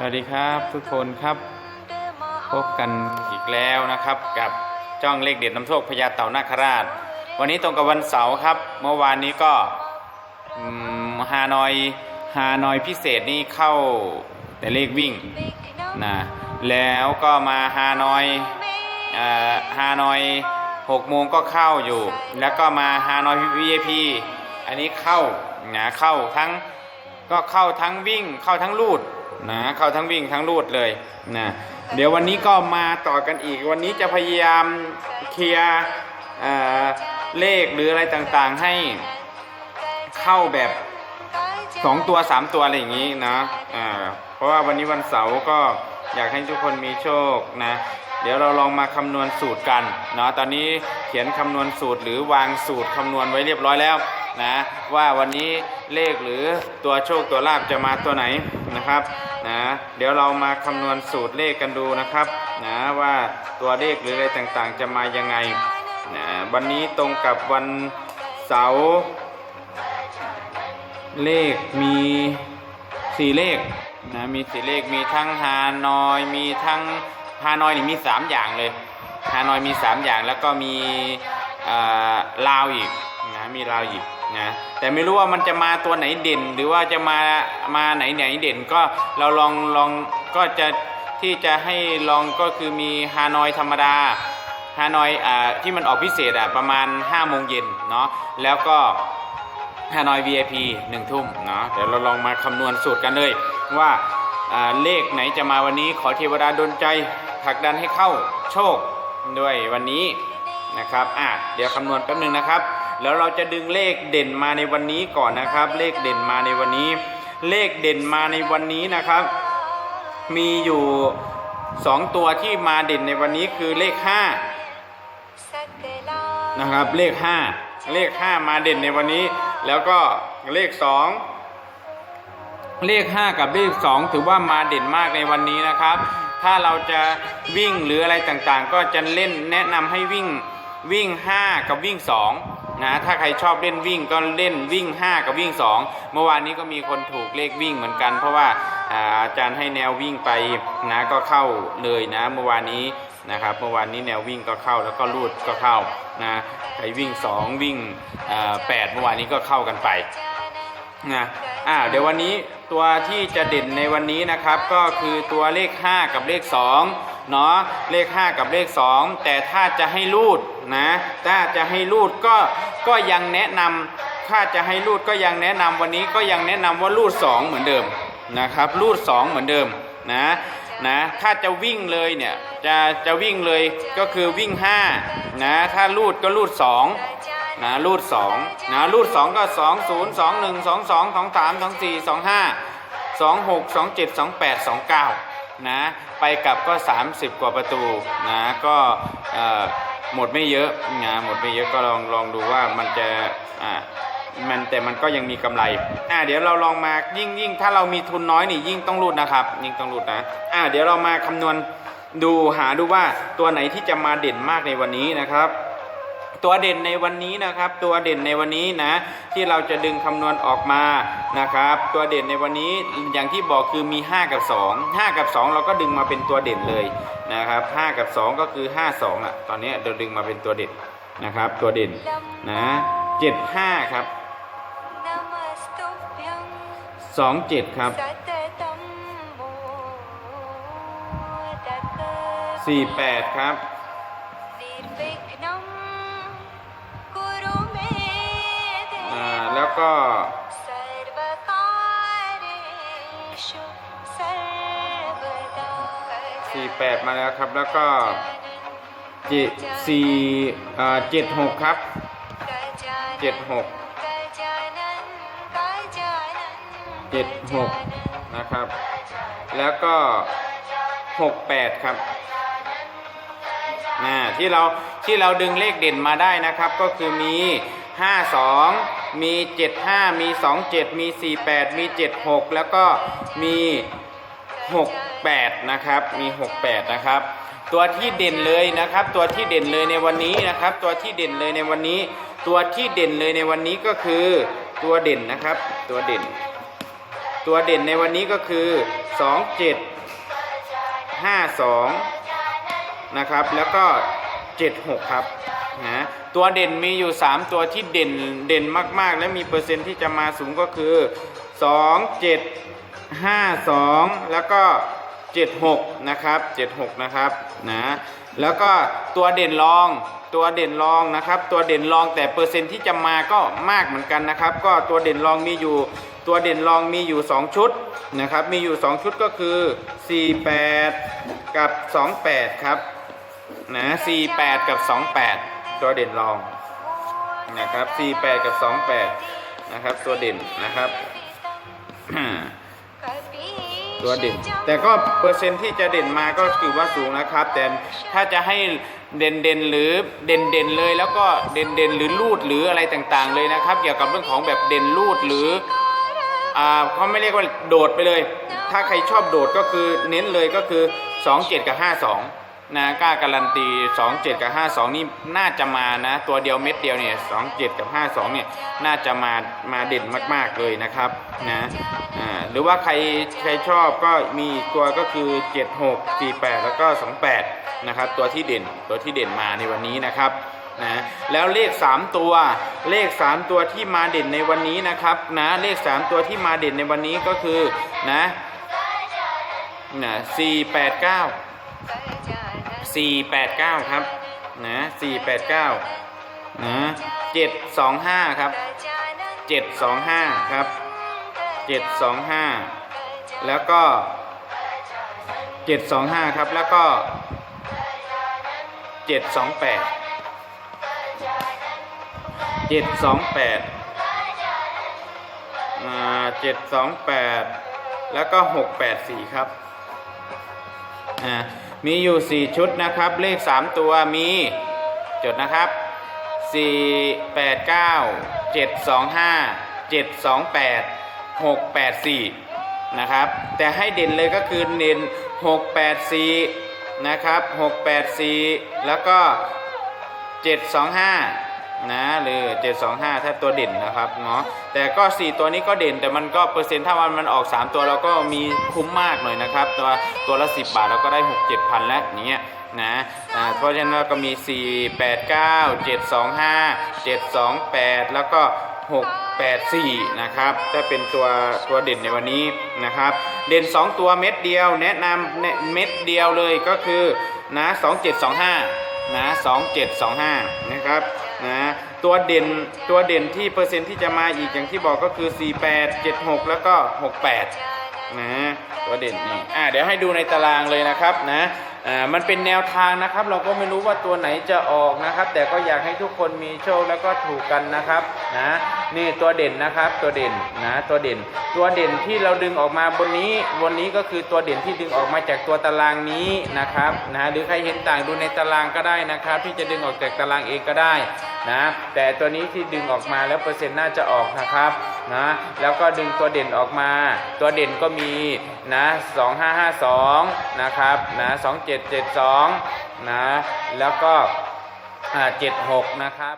สวัสดีครับทุกคนครับ พบกันอีกแล้วนะครับ กับจ้องเลขเด็ดน้ำโชคพญาเต่านาคราช วันนี้ตรงกับวันเสาร์ครับ เมื่อวานนี้ก็ฮานอยฮานอยพิเศษนี่เข้าแต่เลขวิ่งนะแล้วก็มาฮานอยฮานอยหกโมงก็เข้าอยู่ แล้วก็มาฮานอย VIP อันนี้เข้านะเข้าทั้งก็เข้าทั้งวิ่งเข้าทั้งลูด นะเข้าทั้งวิ่งทั้งลูดเลยนะเดี๋ยววันนี้ก็มาต่อกันอีก วันนี้จะพยายามเคลียร์เลขหรืออะไรต่างๆให้เข้าแบบ 2 ตัว 3 ตัวอะไรอย่างนี้นะอ่าเพราะว่าวันนี้วันเสาร์ก็อยากให้ทุกคนมีโชคนะ เดี๋ยวเราลองมาคำนวณสูตรกันเนาะตอนนี้เขียนคำนวณสูตรหรือวางสูตรคำนวณไว้เรียบร้อยแล้ว นะว่าวันนี้เลขหรือตัวโชคตัวลาบจะมาตัวไหนนะครับนะเดี๋ยวเรามาคำนวณสูตรเลขกันดูนะครับนะว่าตัวเลขหรืออะไรต่างๆ จะมายังไงนะวันนี้ตรงกับวันเสาร์เลขมีสี่เลขนะมีสี่เลขมีทั้งฮานอยมีทั้งฮานอยนี่มี 3 อย่างเลยฮานอยมี 3 อย่างแล้วก็มีลาวอีกนะมีลาวอีก นะแต่ไม่รู้ว่ามันจะมาตัวไหนเด่น หรือว่าจะมามาไหนไหนเด่นก็เราลองลองก็จะที่จะให้ลองก็คือมีฮานอยธรรมดาฮานอยอ่าที่มันออกพิเศษอะประมาณ5โมงเย็นเนาะแล้วก็ฮานอย VIP 1 ทุ่มเนาะเดี๋ยวเราลองมาคำนวณสูตรกันเลยว่าเลขไหนจะมาวันนี้ขอเทวดาดลใจผลักดันให้เข้าโชคด้วยวันนี้นะครับอะเดี๋ยวคำนวณแป๊บหนึงนะครับ แล้วเราจะดึงเลขเด่นมาในวันนี้ก่อนนะครับ เลขเด่นมาในวันนี้ เลขเด่นมาในวันนี้นะครับ มีอยู่ 2 ตัวที่มาเด่นในวันนี้คือเลข5นะครับเลข 5 เลข 5 มาเด่นในวันนี้ แล้วก็เลข 2 เลข 5 กับเลข 2 ถือว่ามาเด่นมากในวันนี้นะครับ ถ้าเราจะวิ่งหรืออะไรต่างๆ ก็จะเล่นแนะนำให้วิ่งวิ่ง 5 กับวิ่ง 2 นะถ้าใครชอบเล่นวิ่งก็เล่นวิ่ง 5 กับวิ่ง 2 เมื่อวานนี้ก็มีคนถูกเลขวิ่งเหมือนกัน เพราะว่าอาจารย์ให้แนววิ่งไปนะก็เข้าเลยนะ เมื่อวานนี้นะครับเมื่อวานนี้แนววิ่งก็เข้าแล้วก็ลูดก็เข้านะใครวิ่ง 2 วิ่งอ่า8เมื่อวานนี้ก็เข้ากันไปนะอ่าเดี๋ยววันนี้ตัวที่จะเด่นในวันนี้นะครับก็คือตัวเลข 5 กับเลข 2 เนาะเลข 5 กับเลข 2 แต่ถ้าจะให้รูดนะถ้าจะให้รูดก็ก็ยังแนะนำถ้าจะให้รูดก็ยังแนะนำวันนี้ก็ยังแนะนำว่ารูด 2 เหมือนเดิมนะครับรูด 2 เหมือนเดิมนะนะถ้าจะวิ่งเลยเนี่ยจะจะวิ่งเลยก็คือวิ่ง5นะถ้ารูดก็รูด 2นะรูด2นะรูด 2 ก็ 2 0 2 1 2 2 2 3 2 4 2 5 2 6 2 7 2 8 2 9 นะไปกลับก็ 30 กว่าประตูนะก็หมดไม่เยอะนะหมดไม่เยอะก็ลองลองดูว่ามันจะอ่ามันแต่มันก็ยังมีกำไร อ่าเดี๋ยวเราลองมายิ่งยิ่งถ้าเรามีทุนน้อยนี่ยิ่งต้องรูดนะครับ ยิ่งต้องรูดนะ อ่าเดี๋ยวเรามาคำนวณดูหาดูว่าตัวไหนที่จะมาเด่นมากในวันนี้นะครับ ตัวเด่นในวันนี้นะครับ ตัวเด่นในวันนี้นะที่เราจะดึงคำนวณออกมานะครับ ตัวเด่นในวันนี้อย่างที่บอกคือมี 5 กับ 2 5 กับ 2 เราก็ดึงมาเป็นตัวเด่นเลยนะครับ5กับ 2 ก็คือ 5 2อะตอนนี้เราดึงมาเป็นตัวเด่นนะครับ ตัวเด่นนะ7 5 ครับ 2 7 ครับ 4 8 ครับ แล้วก็48มาแล้วครับแล้วก็เจ็ดสี่อ่าเจ็ดหกครับเจ็ดหกเจ็ดหกนะครับ แล้วก็หกแปดครับนะที่เราที่เราดึงเลขเด่นมาได้นะครับก็คือมี52 มี 75 มี 27 มี 48 มี 76 แล้วก็มี 68 นะครับ มี 68 นะครับ ตัวที่เด่นเลยนะครับ ตัวที่เด่นเลยในวันนี้นะครับ ตัวที่เด่นเลยในวันนี้ ตัวที่เด่นเลยในวันนี้ก็คือตัวเด่นนะครับ ตัวเด่น ตัวเด่นในวันนี้ก็คือสองเจ็ดห้าสองนะครับ แล้วก็ เจ็ดหกครับนะตัวเด่นมีอยู่ 3 ตัวที่เด่นเด่นมาก ๆ และมีเปอร์เซ็นต์ที่จะมาสูงก็คือ 2 7 5 2 แล้วก็ 76 นะครับ 76 นะครับนะแล้วก็ตัวเด่นรองตัวเด่นรองนะครับ ตัวเด่นรองแต่เปอร์เซ็นต์ที่จะมาก็มากเหมือนกันนะครับ ก็ตัวเด่นรองมีอยู่ ตัวเด่นรองมีอยู่ 2 ชุดนะครับ มีอยู่ 2 ชุดก็คือ 48 กับ 28 ครับ นะ48 กับ 28 ตัวเด่นรองนะครับ48 กับ 28 นะครับ ตัวเด่นนะครับ ตัวเด่น แต่ก็เปอร์เซ็นที่จะเด่นมาก็คือว่าสูงนะครับ แต่ถ้าจะให้เด่นเด่นหรือเด่นเด่นเลย แล้วก็เด่นเด่นหรือลูดหรืออะไรต่างๆ เลยนะครับ เกี่ยวกับเรื่องของแบบเด่นลูดหรืออ่าเขาไม่เรียกว่าโดดไปเลย ถ้าใครชอบโดดก็คือเน้นเลยก็คือ 2 7 กับ 52 นะกล้าการันตี 2 7 กับ 52 นี่น่าจะมานะ ตัวเดียวเม็ดเดียวเนี่ย 2 7 กับ 52 เนี่ย น่าจะมา มาเด่นมากๆเลยนะครับนะอ่าหรือว่าใครใครชอบก็มีตัวก็คือ 76 48 แล้วก็ 28 นะครับ ตัวที่เด่นตัวที่เด่นมาในวันนี้นะครับนะแล้วเลข 3 ตัวเลข 3 ตัวที่มาเด่นในวันนี้นะครับนะเลข 3 ตัวที่มาเด่นในวันนี้ก็คือนะนะ489 489 ครับนะ489นะ725 ครับ 725 ครับ 725 แล้วก็ 725 ครับ แล้วก็ 728 728อ่า728 แล้วก็ 684 ครับอ่า มีอยู่ 4 ชุดนะครับ เลข 3 ตัวมีจดนะครับ 4 8 9 7 2 5 7 2 8 6 8 4 นะครับ แต่ให้เด่นเลยก็คือเด่น 6 8 4 นะครับ 6 8 4 แล้วก็ 725 นะหรือ 725 ถ้าตัวเด่นนะครับเนาะแต่ก็ 4 ตัวนี้ก็เด่น แต่มันก็เปอร์เซ็นต์ถ้าวันมันออก 3 ตัวเราก็มีคุ้มมากหน่อยนะครับ ตัวตัวละ 10 บาทเราก็ได้ 6 7พันแล้วอย่างเงี้ยนะเพราะฉะนั้นเราก็มี 4 8 9 725 728 แล้วก็ 684 นะครับถ้าเป็นตัวตัวเด่นในวันนี้นะครับ เด่น 2 ตัวเม็ดเดียว แนะนำเม็ดเดียวเลยก็คือนะ2725 นะ 2725 นะครับ นะตัวเด่นตัวเด่นที่เปอร์เซ็นต์ที่จะมาอีกอย่างที่บอกก็คือ 48 76 แล้วก็ 68นะตัวเด่นนี่อ่าเดี๋ยวให้ดูในตารางเลยนะครับนะมันเป็นแนวทางนะครับ เราก็ไม่รู้ว่าตัวไหนจะออกนะครับ แต่ก็อยากให้ทุกคนมีโชคแล้วก็ถูกกันนะครับนะนี่ตัวเด่นนะครับตัวเด่นนะตัวเด่น ตัวเด่นที่เราดึงออกมาบนนี้บนนี้ก็คือตัวเด่นที่ดึงออกมาจากตัวตารางนี้นะครับนะหรือใครเห็นต่างดูในตารางก็ได้นะครับ ที่จะดึงออกจากตารางเองก็ได้นะแต่ตัวนี้ที่ดึงออกมาแล้วเปอร์เซ็นต์น่าจะออกนะครับนะแล้วก็ดึงตัวเด่นออกมา ตัวเด่นก็มีนะ2552นะครับนะ2772นะแล้วก็76นะครับ